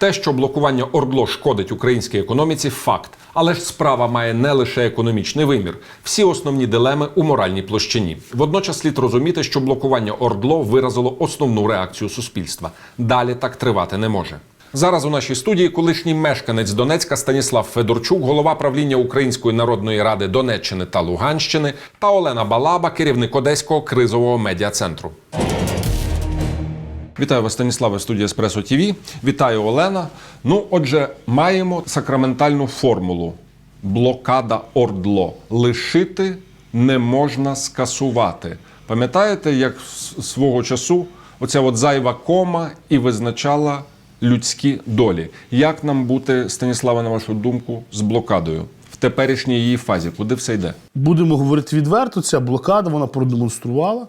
Те, що блокування ордло шкодить українській економіці, факт. Але ж справа має не лише економічний вимір. Всі основні дилеми у моральній площині. Водночас слід розуміти, що блокування ордло виразило основну реакцію суспільства. Далі так тривати не може. Зараз у нашій студії колишній мешканець Донецька Станіслав Федорчук, голова правління Української народної ради Донеччини та Луганщини, та Олена Балаба, керівник Одеського кризового медіа-центру. Вітаю вас, Станіславе, студія Еспресо ТВ. Вітаю Олена. Ну, отже, маємо сакраментальну формулу: блокада ордло. Лишити не можна скасувати. Пам'ятаєте, як свого часу оця от зайва кома і визначала людські долі? Як нам бути, Станіславе, на вашу думку, з блокадою в теперішній її фазі? Куди все йде? Будемо говорити відверто, ця блокада вона продемонструвала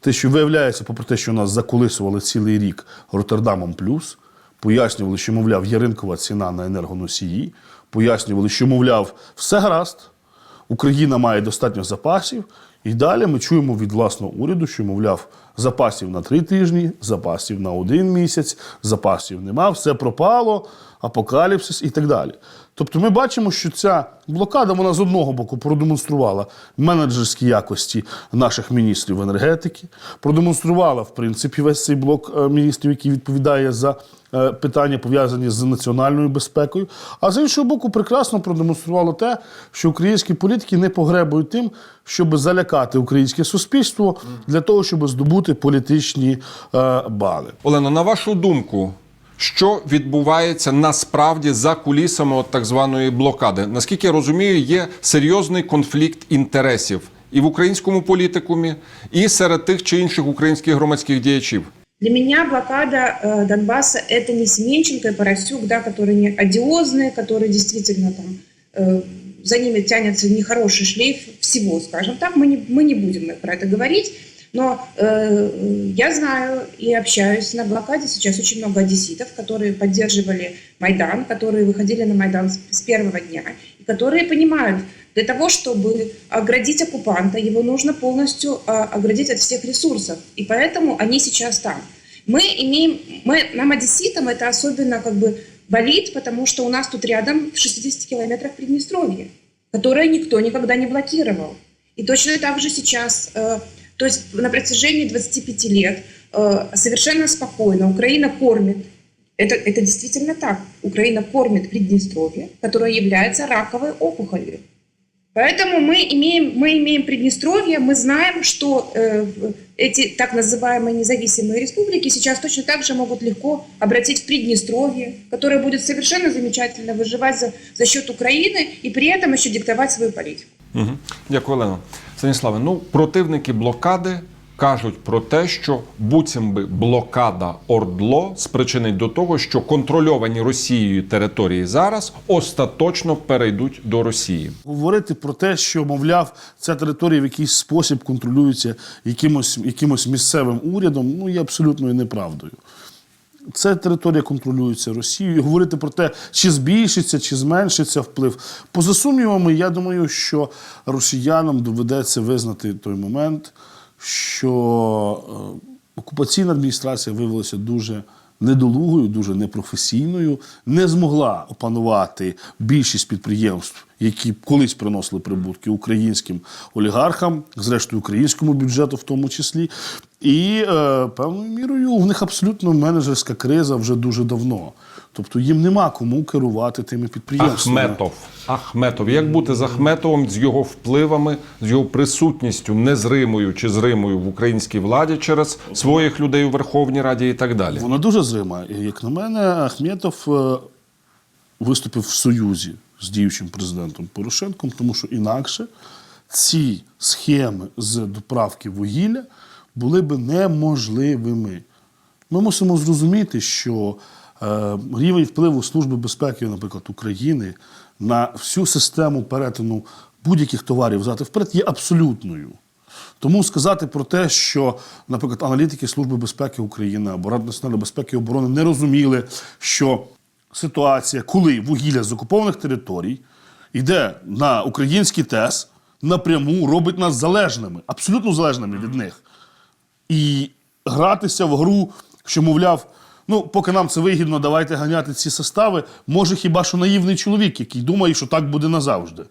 те, що виявляється, попри те, що нас заколисували цілий рік Роттердамом плюс, пояснювали, що, мовляв, є ринкова ціна на енергоносії, пояснювали, що, мовляв, все гаразд, Україна має достатньо запасів. І далі ми чуємо від власного уряду, що, мовляв, запасів на три тижні, запасів на один місяць, запасів нема, все пропало, апокаліпсис і так далі. Тобто ми бачимо, що ця блокада вона з одного боку продемонструвала менеджерські якості наших міністрів енергетики, продемонструвала, в принципі, весь цей блок е, міністрів, який відповідає за е, питання, пов'язані з національною безпекою. А з іншого боку, прекрасно продемонструвало те, що українські політики не погребують тим, щоб залякати українське суспільство для того, щоб здобути політичні е, бали. Олено, на вашу думку, що відбувається насправді за кулісами от так званої блокади? Наскільки я розумію, є серйозний конфлікт інтересів і в українському політикумі, і серед тих чи інших українських громадських діячів. Для меня блокада э, Донбасса – это не Семенченко и Поросюк, да, которые не одиозные, которые действительно там э, за ними тянется нехороший шлейф всего, скажем так. Мы не, мы не будем про это говорить, Но э, я знаю и общаюсь на блокаде сейчас очень много одесситов, которые поддерживали Майдан, которые выходили на Майдан с, с первого дня, и которые понимают, для того, чтобы оградить оккупанта, его нужно полностью а, оградить от всех ресурсов. И поэтому они сейчас там. Мы имеем, мы, нам, одесситам, это особенно как бы болит, потому что у нас тут рядом в 60 километрах Приднестровье, которое никто никогда не блокировал. И точно так же сейчас, э, то есть на протяжении 25 лет э, совершенно спокойно Украина кормит это, это действительно так. Украина кормит Приднестровье, которое является раковой опухолью. Поэтому мы имеем, мы имеем Приднестровье, мы знаем, что э, эти так называемые независимые республики сейчас точно так же могут легко обратить в Приднестровье, которое будет совершенно замечательно выживать за, за счет Украины и при этом еще диктовать свою политику. Угу. Дякую, Олено. Станіславе, ну противники блокади кажуть про те, що буцім би блокада Ордло спричинить до того, що контрольовані Росією території зараз остаточно перейдуть до Росії. Говорити про те, що, мовляв, ця територія в якийсь спосіб контролюється якимось, якимось місцевим урядом, ну є абсолютною неправдою. Ця територія контролюється Росією. Говорити про те, чи збільшиться, чи зменшиться вплив. Поза сумнівами, я думаю, що росіянам доведеться визнати той момент, що е, окупаційна адміністрація виявилася дуже недолугою, дуже непрофесійною, не змогла опанувати більшість підприємств, які колись приносили прибутки українським олігархам, зрештою українському бюджету, в тому числі. І е, певною мірою в них абсолютно менеджерська криза вже дуже давно. Тобто їм нема кому керувати тими підприємствами. Ахметов. Ахметов. Як бути з Ахметовим, з його впливами, з його присутністю незримою чи зримою в українській владі через своїх людей у Верховній Раді і так далі? Вона дуже зрима. Як на мене, Ахметов е, виступив в союзі з діючим президентом Порошенком, тому що інакше ці схеми з доправки вугілля були би неможливими. Ми мусимо зрозуміти, що рівень впливу Служби безпеки, наприклад, України на всю систему перетину будь-яких товарів взяти вперед є абсолютною. Тому сказати про те, що, наприклад, аналітики Служби безпеки України або Ради національної безпеки і оборони не розуміли, що ситуація, коли вугілля з окупованих територій йде на український ТЕС, напряму робить нас залежними, абсолютно залежними від них. І гратися в гру, що, мовляв, Ну, поки нам це вигідно, давайте ганяти ці состави. Може, хіба що наївний чоловік, який думає, що так буде назавжди.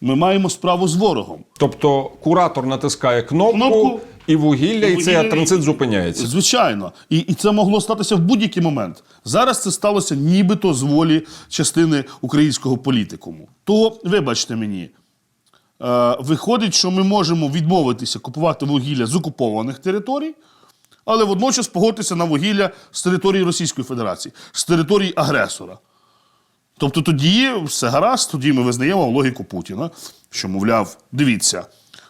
Ми маємо справу з ворогом. Тобто куратор натискає кнопку, Кнопку. і вугілля, і, І цей вугілля. транзит зупиняється. Звичайно. І, і це могло статися в будь-який момент. Зараз це сталося нібито з волі частини українського політикуму. То, вибачте мені, е, виходить, що ми можемо відмовитися купувати вугілля з окупованих територій, але водночас погодитися на вугілля з території Російської Федерації, з території агресора. Тобто тоді все гаразд, тоді ми визнаємо логіку Путіна, що, мовляв, дивіться,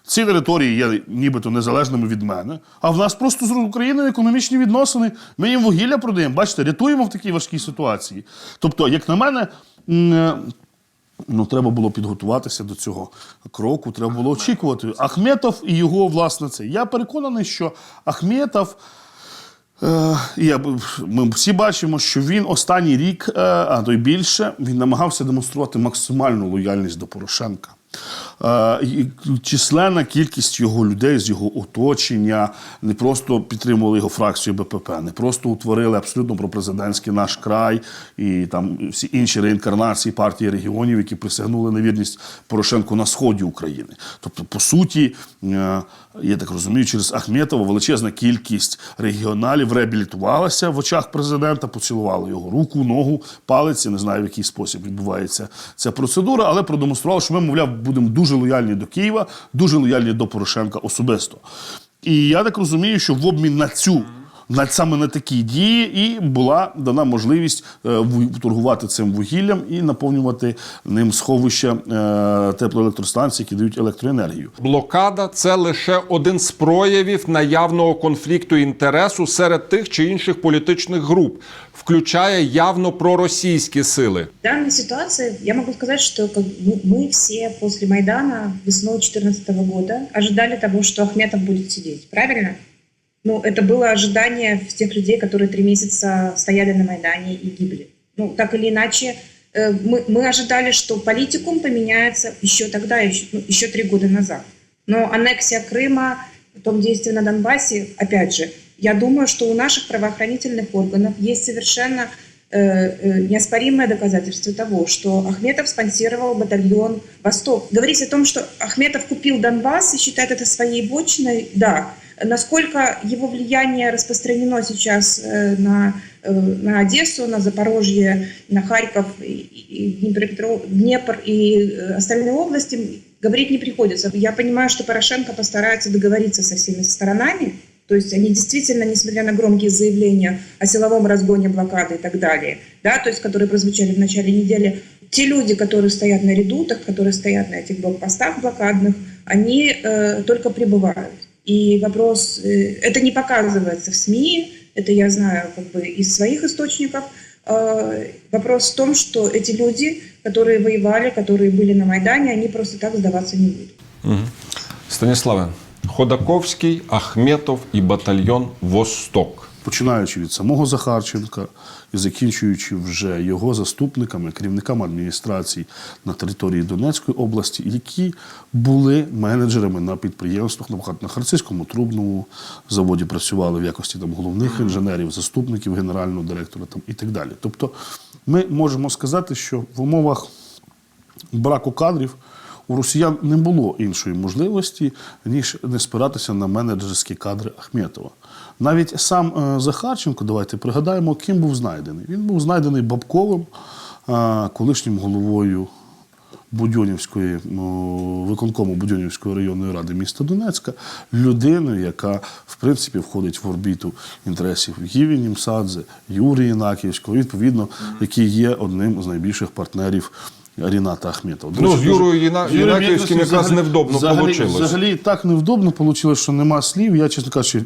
ці території є нібито незалежними від мене, а в нас просто з Україною економічні відносини. Ми їм вугілля продаємо, бачите, рятуємо в такій важкій ситуації. Тобто, як на мене, ну, треба було підготуватися до цього кроку, треба було очікувати. Ахметов і його, власне, це. Я переконаний, що Ахметов. Е, я, ми всі бачимо, що він останній рік, е, а то й більше, він намагався демонструвати максимальну лояльність до Порошенка. Е, численна кількість його людей з його оточення не просто підтримували його фракцію БПП, не просто утворили абсолютно пропрезидентський наш край і там всі інші реінкарнації партії регіонів, які присягнули на вірність Порошенку на сході України. Тобто, по суті, е, я так розумію, через Ахметова величезна кількість регіоналів реабілітувалася в очах президента, поцілували його руку, ногу, палець. Я не знаю, в який спосіб відбувається ця процедура, але продемонстрували, що ми, мовляв, будемо дуже лояльні до Києва, дуже лояльні до Порошенка особисто. І я так розумію, що в обмін на цю. На саме на такі дії і була дана можливість е, торгувати цим вугіллям і наповнювати ним сховища е, теплоелектростанцій, які дають електроенергію. Блокада це лише один з проявів наявного конфлікту інтересу серед тих чи інших політичних груп, включає явно проросійські сили. В данной ситуации я могу сказать, что как бы мы все после Майдана весной 2014 года ожидали того, что Ахметов будет сидеть. Правильно? Ну, это было ожидание тех людей, которые три месяца стояли на Майдане и гибли. Ну, так или иначе, э, мы, мы ожидали, что политикум поменяется еще тогда, еще, ну, еще три года назад. Но аннексия Крыма, потом действия на Донбассе, опять же, я думаю, что у наших правоохранительных органов есть совершенно э, э, неоспоримое доказательство того, что Ахметов спонсировал батальон «Восток». Говорить о том, что Ахметов купил Донбасс и считает это своей бочной, да. Насколько его влияние распространено сейчас э, на, э, на Одессу, на Запорожье, на Харьков, и, Днепр и э, остальные области, говорить не приходится. Я понимаю, что Порошенко постарается договориться со всеми сторонами, то есть они действительно, несмотря на громкие заявления о силовом разгоне блокады и так далее, да, то есть которые прозвучали в начале недели, те люди, которые стоят на редутах, которые стоят на этих блокпостах блокадных, они э, только прибывают. И вопрос, э, это не показывается в СМИ, это я знаю как бы из своих источников. Э, вопрос в том, что эти люди, которые воевали, которые были на Майдане, они просто так сдаваться не будут. Станіславе, Ходаковський, Ахметов і батальйон Восток. починаючи від самого Захарченка і закінчуючи вже його заступниками, керівниками адміністрацій на території Донецької області, які були менеджерами на підприємствах, наприклад, на Харцизькому трубному заводі працювали в якості там головних інженерів, заступників генерального директора там і так далі. Тобто, ми можемо сказати, що в умовах браку кадрів у росіян не було іншої можливості, ніж не спиратися на менеджерські кадри Ахметова. Навіть сам е, Захарченко, давайте пригадаємо, ким був знайдений. Він був знайдений Бабковим, е, колишнім головою Будьонівської, ну, виконкому Будьонівської районної ради міста Донецька, людиною, яка в принципі входить в орбіту інтересів Гіві Німсадзе, Юрія Інаківського, відповідно, який є одним з найбільших партнерів. Ріната Ахметова. Ну, з Юрою Інаківським якраз невдобно взагалі, получилось. Взагалі так невдобно вийшло, що нема слів. Я, чесно кажучи,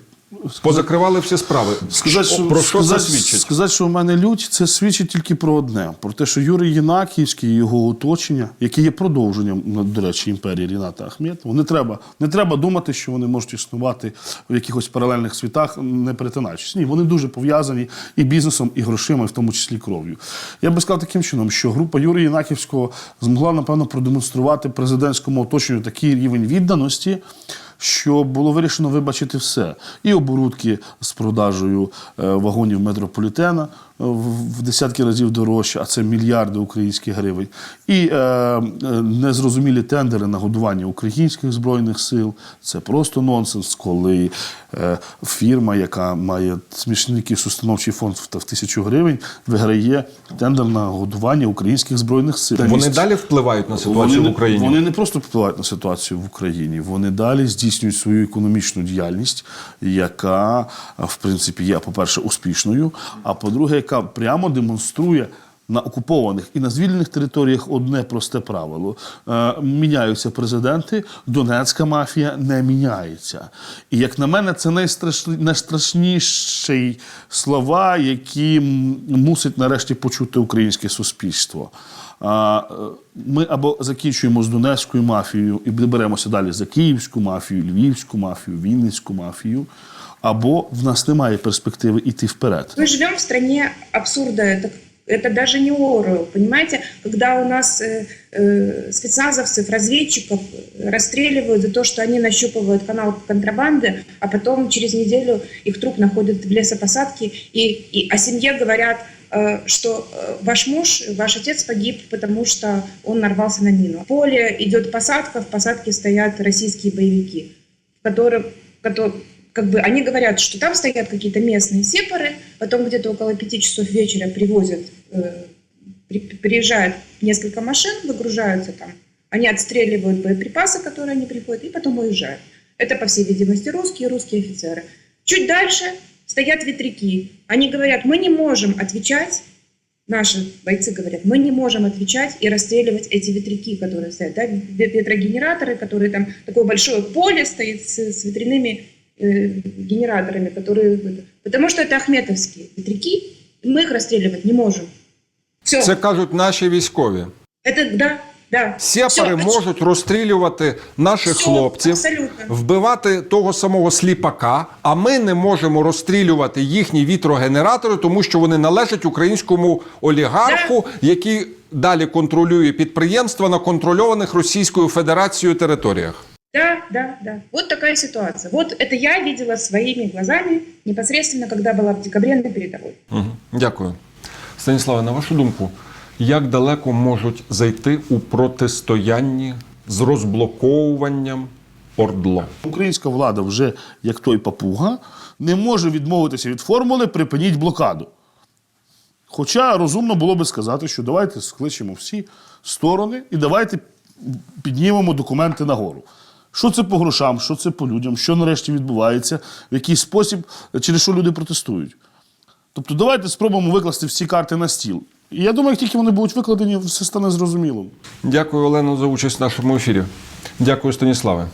Позакривали всі справи. Сказати, що, про що сказати, це свідчить? сказати, що в мене лють, це свідчить тільки про одне: про те, що Юрій Єнаківський і його оточення, яке є продовженням, ну, до речі, імперії Ріната Ахметова, не треба, не треба думати, що вони можуть існувати в якихось паралельних світах, не перетинаючись. Ні, вони дуже пов'язані і бізнесом, і грошима, і в тому числі кров'ю. Я би сказав таким чином, що група Юрія Єнаківського змогла, напевно, продемонструвати президентському оточенню такий рівень відданості. Що було вирішено вибачити все. І оборудки з продажею е, вагонів метрополітена в десятки разів дорожче, а це мільярди українських гривень. І е, е, незрозумілі тендери на годування українських збройних сил. Це просто нонсенс, коли е, фірма, яка має смішний установчий фонд в, тисячу гривень, виграє тендер на годування українських збройних сил. Вони далі впливають на ситуацію Вони в Україні. Вони не просто впливають на ситуацію в Україні, вони далі здійснюють свою економічну діяльність, яка, в принципі, є, по-перше, успішною, а по-друге, яка прямо демонструє. На окупованих і на звільнених територіях одне просте правило: е, міняються президенти, донецька мафія не міняється. І як на мене, це найстрашніші слова, які мусить нарешті почути українське суспільство. Е, Ми або закінчуємо з Донецькою мафією і беремося далі за Київську мафію, Львівську мафію, Вінницьку мафію, або в нас немає перспективи йти вперед. Мы живем в стране абсурда. Это, это даже не Орел, понимаете? Когда у нас э, э, спецназовцев, разведчиков расстреливают за то, что они нащупывают канал контрабанды, а потом через неделю их труп находят в лесопосадке, и, и о семье говорят, э, что э, ваш муж, ваш отец погиб, потому что он нарвался на мину. В поле идет посадка, в посадке стоят российские боевики, которые, которые как бы они говорят, что там стоят какие-то местные сепары, потом где-то около пяти часов вечера привозят, э, при- приезжают несколько машин, выгружаются там, они отстреливают боеприпасы, которые они приходят, и потом уезжают. Это, по всей видимости, русские, русские офицеры. Чуть дальше стоят ветряки. Они говорят, мы не можем отвечать, наши бойцы говорят, мы не можем отвечать и расстреливать эти ветряки, которые стоят, да, ве- ветрогенераторы, которые там, такое большое поле стоит с, с ветряными генераторами, которые... Потому что это ахметовские ветряки, и мы их расстреливать не можем. Все. Це кажуть наші військові. Это, да, да. Сепари Всё, можуть розстрілювати наших Всё, хлопців, абсолютно. вбивати того самого сліпака, а ми не можемо розстрілювати їхні вітрогенератори, тому що вони належать українському олігарху, який далі контролює підприємства на контрольованих Російською Федерацією територіях. Да, да. Вот такая ситуация. Вот это я видела своими глазами непосредственно, когда была в декабре на передовой. Угу. Дякую. Станіславе, на вашу думку, як далеко можуть зайти у протистоянні з розблоковуванням Ордло? Українська влада вже, як той папуга, не може відмовитися від формули припиніть блокаду. Хоча розумно було би сказати, що давайте скличемо всі сторони і давайте піднімемо документи нагору. Що це по грошам, що це по людям, що нарешті відбувається, в який спосіб, через що люди протестують. Тобто давайте спробуємо викласти всі карти на стіл. І я думаю, як тільки вони будуть викладені, все стане зрозумілим. Дякую, Олено, за участь в нашому ефірі. Дякую, Станіславе.